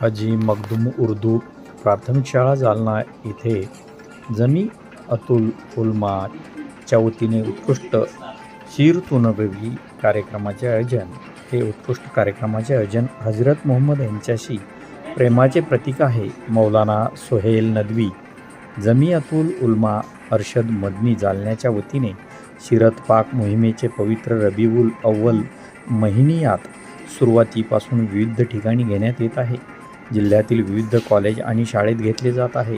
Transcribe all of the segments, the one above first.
हाजी मखदूम उर्दू प्राथमिक शाळा जालना येथे जमी अतुल उलमाच्या वतीने उत्कृष्ट शिर तू कार्यक्रमाचे आयोजन. हे उत्कृष्ट कार्यक्रमाचे आयोजन हजरत मोहम्मद यांच्याशी प्रेमाचे प्रतीक आहे. मौलाना सोहेल नदवी जमी अतुल उलमा अर्शद मदनी जालन्याच्या वतीने शिरत पाक मोहिमेचे पवित्र रबीउल अव्वल महिनियात सुरुवातीपासून विविध ठिकाणी घेण्यात येत आहे. जिल्ह्यातील विविध कॉलेज आणि शाळेत घेतले जात आहे.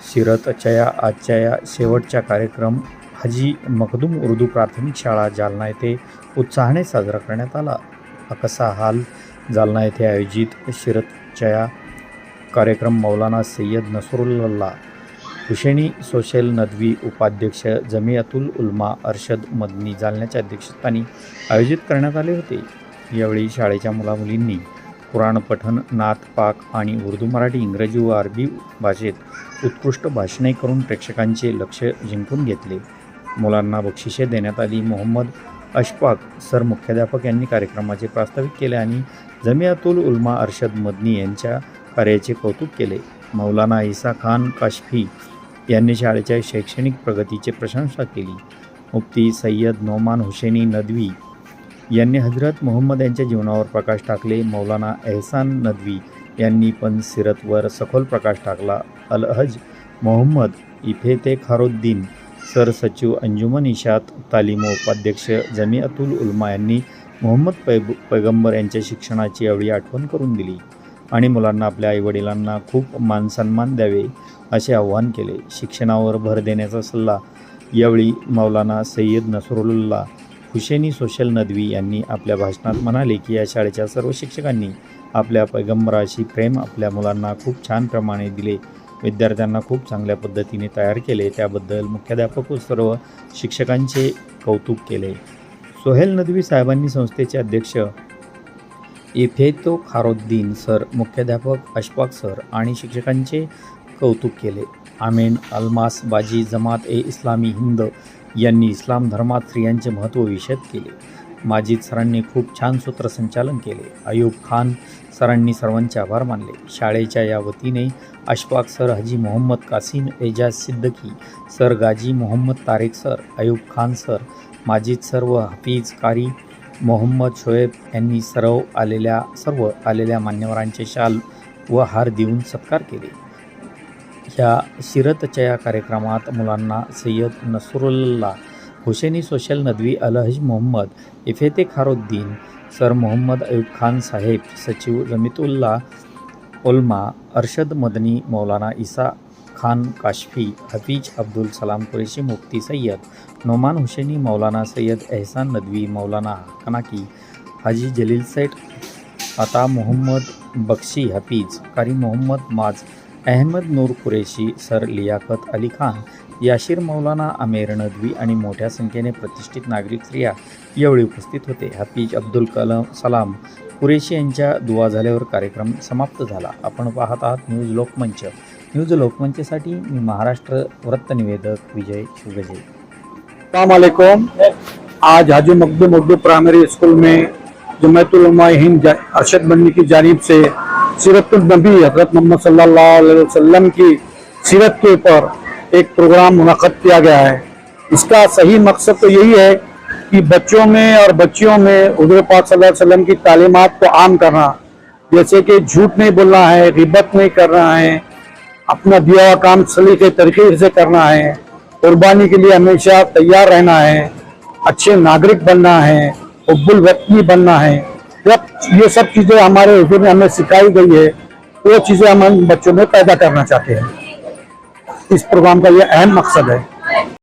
सिरतच्या आजच्या शेवटच्या शेवटचा कार्यक्रम हाजी मखदूम उर्दू प्राथमिक शाळा जालना येथे उत्साहाने साजरा करण्यात आला. अकसा हाल जालना येथे आयोजित शिरतच्या कार्यक्रम मौलाना सय्यद नसरुल्ला हुसेनी सोशल नदवी उपाध्यक्ष जमियातुल उल्मा अरशद मदनी जालन्याच्या अध्यक्षस्थानी आयोजित करण्यात आले होते. यावेळी शाळेच्या मुलामुलींनी कुराण पठन नाथ पाक आणि उर्दू मराठी इंग्रजी व अरबी भाषेत उत्कृष्ट भाषणे करून प्रेक्षकांचे लक्ष जिंकून घेतले. मुलांना बक्षिसे देण्यात आली. मोहम्मद अशफाक सर मुख्याध्यापक यांनी कार्यक्रमाचे प्रास्ताविक केले आणि जमियातुल उल्मा अरशद मदनी यांच्या कार्याचे कौतुक केले. मौलाना इसा खान काशफी यांनी शाळेच्या शैक्षणिक प्रगतीची प्रशंसा केली. मुफ्ती सय्यद नोमान हुसेनी नदवी यांनी हजरत मोहम्मद यांच्या जीवनावर प्रकाश टाकले. मौलाना एहसान नदवी यांनी पण सिरतवर सखोल प्रकाश टाकला. अलहज मोहम्मद इफेते खारुद्दीन सरसचिव अंजुमन इशात तालीमोपाध्यक्ष जमियातुल उल्मा यांनी मोहम्मद पै पैगंबर यांच्या शिक्षणाची यावेळी आठवण करून दिली आणि मुलांना आपल्या आईवडिलांना खूप मानसन्मान द्यावे असे आवाहन केले. शिक्षणावर भर देण्याचा सल्ला यावेळी मौलाना सय्यद नसरुल्ला हुसेनी सोशल नदवी यांनी आपल्या भाषणात म्हणाले की या शाळेच्या सर्व शिक्षकांनी आपल्या पैगंबराशी प्रेम आपल्या मुलांना खूप छान प्रमाणे दिले. विद्यार्थ्यांना खूप चांगल्या पद्धतीने तयार केले. त्याबद्दल मुख्याध्यापक व सर्व शिक्षकांचे कौतुक केले. सोहेल नदवी साहेबांनी संस्थेचे अध्यक्ष इफेतो खारोद्दीन सर मुख्याध्यापक अशफाक सर आणि शिक्षकांचे कौतुक केले. आमेन अल्मास बाजी जमात ए इस्लामी हिंद यांनी इस्लाम धर्मात स्त्रियांचे महत्त्व विषद केले. माजिद सरांनी खूप छान सूत्रसंचालन केले. अयूब खान सरांनी सर्वांचे आभार मानले. शाळेच्या या वतीने Ashfaq sir Haji Mohammad Qasim Ejaz Siddiqui sir Ghazi Mohammad Tariq sir Ayub Khan sir Majid sir व हफीज कारी मोहम्मद शोएब यांनी सर्व आलेल्या सर्व आलेल्या मान्यवरांचे शाल व हार देऊन सत्कार केले. ह्या शिरतच्या या कार्यक्रमात मुलांना सय्यद नसरुल्ला हुसेनी सोशल नदवी अलहज मोहम्मद इफेते खारुद्दीन सर मोहम्मद अयूब खान साहेब सचिव रमितुल्ला उल्मा अरशद मदनी मौलाना इसा खान काशफी हफीज अब्दुल सलाम कुरेशी मुफ्ती सय्यद नोमान हुसेनी मौलाना सय्यद एहसान नदवी मौलाना कनाकी हाजी जलील सेठ अता मोहम्मद बक्षी हफीज कारी मोहम्मद माज अहमद नूर कुरेशी सर लियाकत अली खान याशीर मौलाना आमेर नदवी आणि मोठ्या संख्येने प्रतिष्ठित नागरिक स्त्रिया यावेळी उपस्थित होते. हफीज अब्दुल कलाम सलाम कुरेशी यांच्या दुवा झाल्यावर कार्यक्रम समाप्त झाला. आपण पाहत आहात न्यूज लोकमंच. न्यूज लोकमंचसाठी मी महाराष्ट्र वृत्तनिवेदक विजय शुगजे. वालेकुम. आज हाजी मकदूम उर्दू प्राइमरी स्कूल में जमयतुलमा हिंद अरशद बन्नी की जानिब से सीरतुल नबी हज़रत मोहम्मद वसल्लम की सीरत के ऊपर एक प्रोग्राम मुनद किया गया है। इसका सही मकसद तो यही है कि बच्चों में और बच्चियों में हजूर पाक वसल्लम की तालीमात को आम करना, जैसे कि झूठ नहीं बोलना है, गिबत नहीं करना है, अपना दिया हुआ काम सलीके तरीके से करना है, कुर्बानी के लिए हमेशा तैयार रहना है, अच्छे नागरिक बनना है उब्बुल वतनी बनना है। ये सब चीजें हमारे उर्दू में हमें सिखाई गई है वो चीजें हम बच्चों में पैदा करना चाहते हैं। इस प्रोग्राम का ये अहम मकसद है।